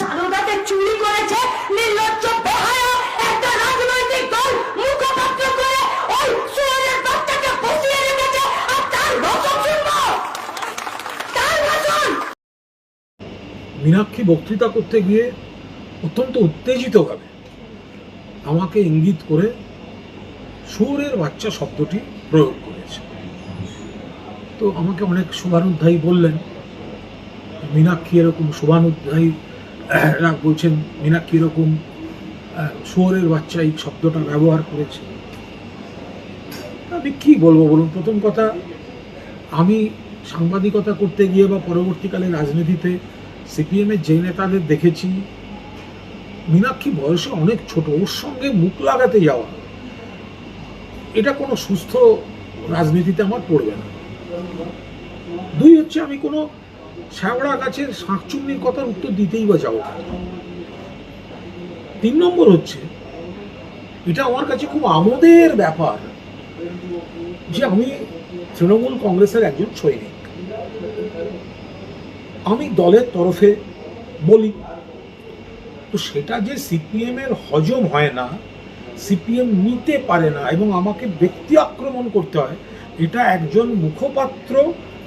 সারদাতে চুরি করেছে, নির্লজ্জ, বেহায়া একটা রাজনৈতিক দল মুখপাত্র করে ওই সুরের বাচ্চাকে বসিয়ে রেখেছে, আর তার শুনব! তার মীনাক্ষী বক্তৃতা করতে গিয়ে অত্যন্ত উত্তেজিতভাবে আমাকে ইঙ্গিত করে সুরের বাচ্চা শব্দটি প্রয়োগ করেছে। তো আমাকে অনেক শুভানুধ্যায়ী বললেন, মীনাক্ষী এরকম শুভানুধ্যায়ী বলছেন মীনাক্ষী এরকম আহ, শুয়োরের বাচ্চা এই শব্দটা ব্যবহার করেছে। আমি কি বলব বলুন? প্রথম কথা আমি সাংবাদিকতা করতে গিয়ে বা পরবর্তীকালে রাজনীতিতে সিপিএমের যে নেতাদের দেখেছি মীনাক্ষী বয়সে অনেক ছোট ওর সঙ্গে মুখ লাগাতে যাওয়া এটা কোনো সুস্থ রাজনীতিতে আমার পড়বে না। দুই হচ্ছে আমি কোনো শ্যাওড়া গাছের শাঁকচুন্নির কথার উত্তর দিতেই বা যাব তিন নম্বর হচ্ছে, এটা আমার কাছে খুব আমোদের ব্যাপার যে আমি তৃণমূল কংগ্রেসের একজন সৈনিক। আমি দলের তরফে বলি, তো সেটা যে সিপিএম এর হজম হয় না, সিপিএম নিতে পারে না এবং আমাকে ব্যক্তি আক্রমণ করতে হয়, এটা একজন মুখপাত্র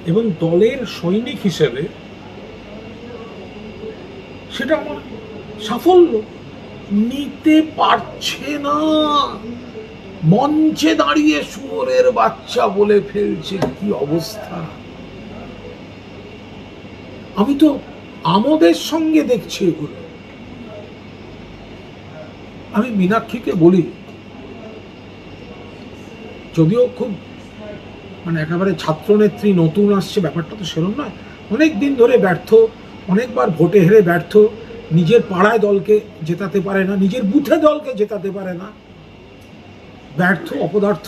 এবং দলের সৈনিক হিসেবে সেটা আমার সাফল্য। নিতে পারছে না। মঞ্চে দাঁড়িয়ে শুয়োরের বাচ্চা বলে ফেলছে কি অবস্থা। আমি তো আমোদের সঙ্গে দেখছি এগুলো। আমি মীনাক্ষীকে বলি, যদিও খুব মানে একেবারে ছাত্রনেত্রী নতুন আসছে, ব্যাপারটা তো সেরকম নয়। অনেক দিন ধরে ব্যর্থ, অনেকবার ভোটে হেরে ব্যর্থ, নিজের পাড়ায় দলকে জেতাতে পারে না, নিজের বুথে দলকে জেতাতে পারে না। ব্যর্থ, অপদার্থ,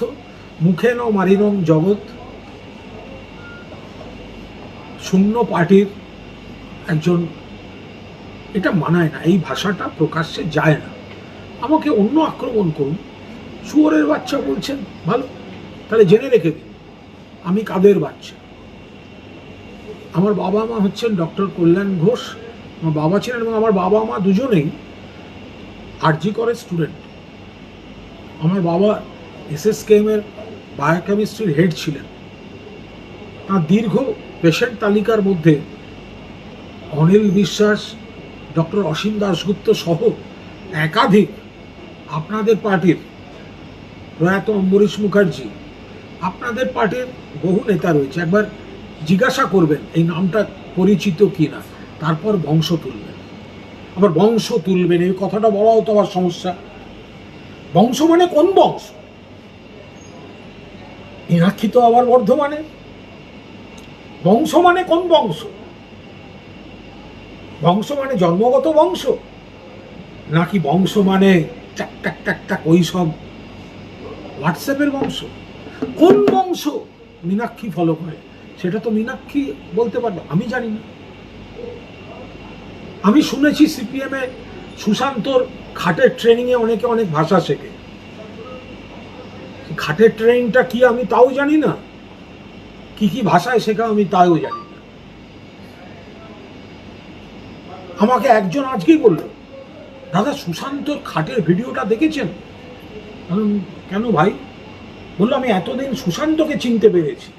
মুখে ন মারিনম জগৎ। শূন্য পার্টির একজন, এটা মানায় না, এই ভাষাটা প্রকাশ্যে যায় না। আমাকে অন্য আক্রমণ করুন। শুয়োরের বাচ্চা বলছেন, ভালো, তাহলে জেনে রেখে দিন। আমি কাদের বাচ্চা? আমার বাবা মা হচ্ছেন ডক্টর কল্যাণ ঘোষ। আমার বাবা ছিলেন এবং আমার বাবা মা দুজনেই আরজি করে স্টুডেন্ট। আমার বাবা এসএসকেএম এর বায়োকেমিস্ট্রির হেড ছিলেন। তাঁর দীর্ঘ পেশেন্ট তালিকার মধ্যে অনিল বিশ্বাস, ডক্টর অসীম দাশগুপ্ত সহ একাধিক আপনাদের পার্টির প্রয়াত অম্বরীশ মুখার্জি আপনাদের পার্টির বহু নেতা রয়েছে। একবার জিজ্ঞাসা করবেন এই নামটা পরিচিত কি না তারপর বংশ তুলবেন। আবার বংশ তুলবেন, এই কথাটা বলাও তো আবার সমস্যা। বংশ মানে কোন বংশ? মীনাক্ষী তো আবার বর্ধমানে। বংশ মানে কোন বংশ? বংশ মানে জন্মগত বংশ? নাকি বংশ মানে টাক টাক টাক টাক ওই সব হোয়াটসঅ্যাপের বংশ? কোন বংশ মীনাক্ষী ফলো করে? সেটা তো মীনাক্ষী বলতে পারবে। আমি জানি না। আমি শুনেছি সিপিএমে সুশান্তর খাটের ট্রেনিংয়ে অনেকে অনেক ভাষা শেখে। খাটের ট্রেনিংটা কি আমি তাও জানি না? কি কি ভাষায় শেখা আমি তাও জানি না। আমাকে একজন আজকেই বলল, দাদা, সুশান্তর খাটের ভিডিওটা দেখেছেন? কেন ভাই? বলল, আমি এতদিন সুশান্তকে চিনতে পেরেছি।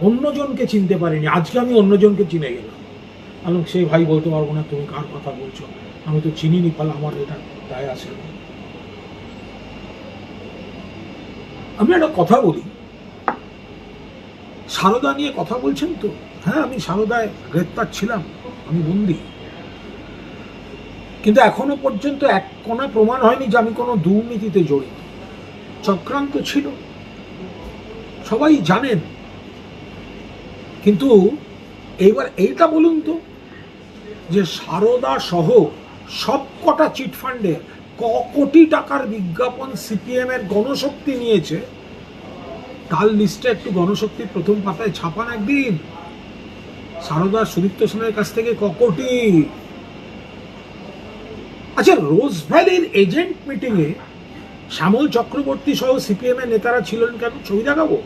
অন্যজনকে চিনতে পারিনি। আজকে আমি অন্যজনকে চিনে গেলাম। আমি সেই ভাই বলতে পারব না, তুমি কার কথা বলছো? আমি তো চিনিনি, ফলে আমার এটা দায় আসে আমি একটা কথা বলি। সারদা নিয়ে কথা বলছেন তো? হ্যাঁ আমি সারদায় গ্রেপ্তার ছিলাম, আমি বন্দি। কিন্তু এখনও পর্যন্ত এক কোনা প্রমাণ হয়নি যে আমি কোনো দুর্নীতিতে জড়িত। চক্রান্ত ছিল। সবাই জানেন। কিন্তু এইবার এইটা বলুন তো, যে সারদা সহ সবকটা চিটফান্ডে ক কোটি টাকার বিজ্ঞাপন সিপিএম এর গণশক্তি নিয়েছে, তার লিস্টে একটু গণশক্তির প্রথম পাতায় ছাপান একদিন। সারদা সুদীপ্ত সেনের কাছ থেকে ক কোটি। আচ্ছা রোজ ভ্যালির এজেন্ট মিটিংয়ে শ্যামল চক্রবর্তী সহ সিপিএম এর নেতারা ছিলেন কেন? ছবি দেখাবো?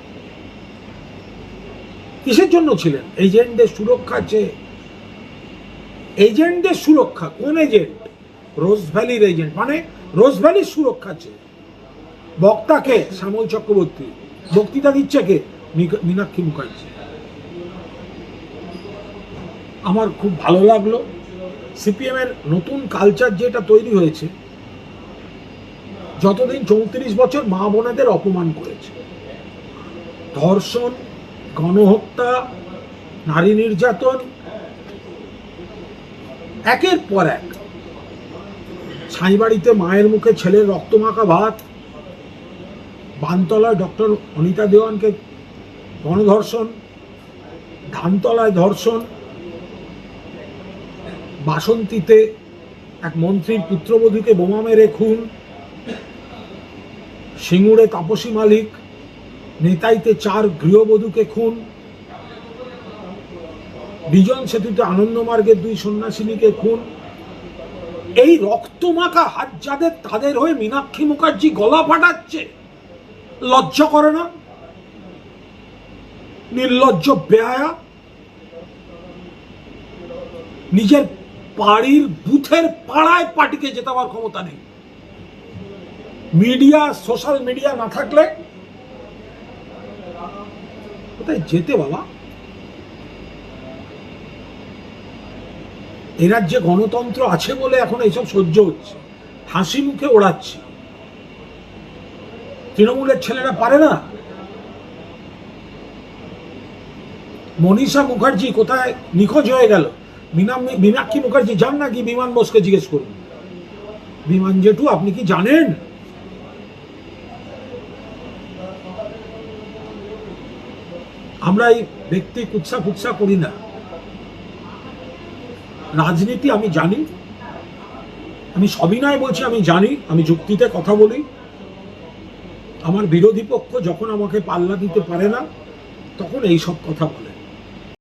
কিসের জন্য ছিলেন? এজেন্টদের সুরক্ষা চেয়ে। এজেন্টদের সুরক্ষা, কোন এজেন্ট? রোজ ভ্যালির এজেন্ট মানে রোজ ভ্যালির সুরক্ষা চেয়ে। বক্তাকে শ্যামল চক্রবর্তী, বক্তৃতা দিচ্ছে কে? মীনাক্ষী মুখার্জি। আমার খুব ভালো লাগল। সিপিএম এর নতুন কালচার যেটা তৈরি হয়েছে, যতদিন চৌত্রিশ বছর মা বোনেদের অপমান করেছে। ধর্ষণ গণহত্যা, নারী নির্যাতন, একের পর এক। ছাইবাড়িতে মায়ের মুখে ছেলের রক্তমাখা ভাত। বানতলায় ডক্টর অনিতা দেওয়ানকে গণধর্ষণ, ধানতলায় ধর্ষণ। বাসন্তীতে এক মন্ত্রীর পুত্রবধূকে বোমা মেরে খুন। সিঙ্গুরে তাপসী মালিক। নেতাইতে চার গৃহবধূকে খুন। বিজন সেতুতে আনন্দমার্গের দুই সন্ন্যাসিনীকে খুন। এই রক্তমাখা হাত যাদের তাদের হয়ে মীনাক্ষী মুখার্জি গলা ফাটাচ্ছে। লজ্জা করে না? নির্লজ্জ বেহায়া? নিজের বাড়ির বুথের পাড়ায় পার্টিকে জেতাবার ক্ষমতা নেই। মিডিয়া, সোশ্যাল মিডিয়া না থাকলে কোথায় যেতে বাবা? এ রাজ্যে গণতন্ত্র আছে বলে এখন এইসব সহ্য হচ্ছে। হাসি মুখে ওড়াচ্ছি। তৃণমূলের ছেলেরা পারে না? মনীষা মুখার্জি কোথায়? নিখোঁজ হয়ে গেল। মীনা মীনাক্ষী মুখার্জি, যান নাকি বিমান বোসকে জিজ্ঞেস করুন। বিমান জেঠু, আপনি কি জানেন? আমরা এই ব্যক্তি কুৎসা ফুৎসা করি না। রাজনীতি আমি জানি। আমি সবিনয় বলছি, আমি জানি, আমি যুক্তিতে কথা বলি। আমার বিরোধী পক্ষ যখন আমাকে পাল্লা দিতে পারে না, তখন এই সব কথা বলে।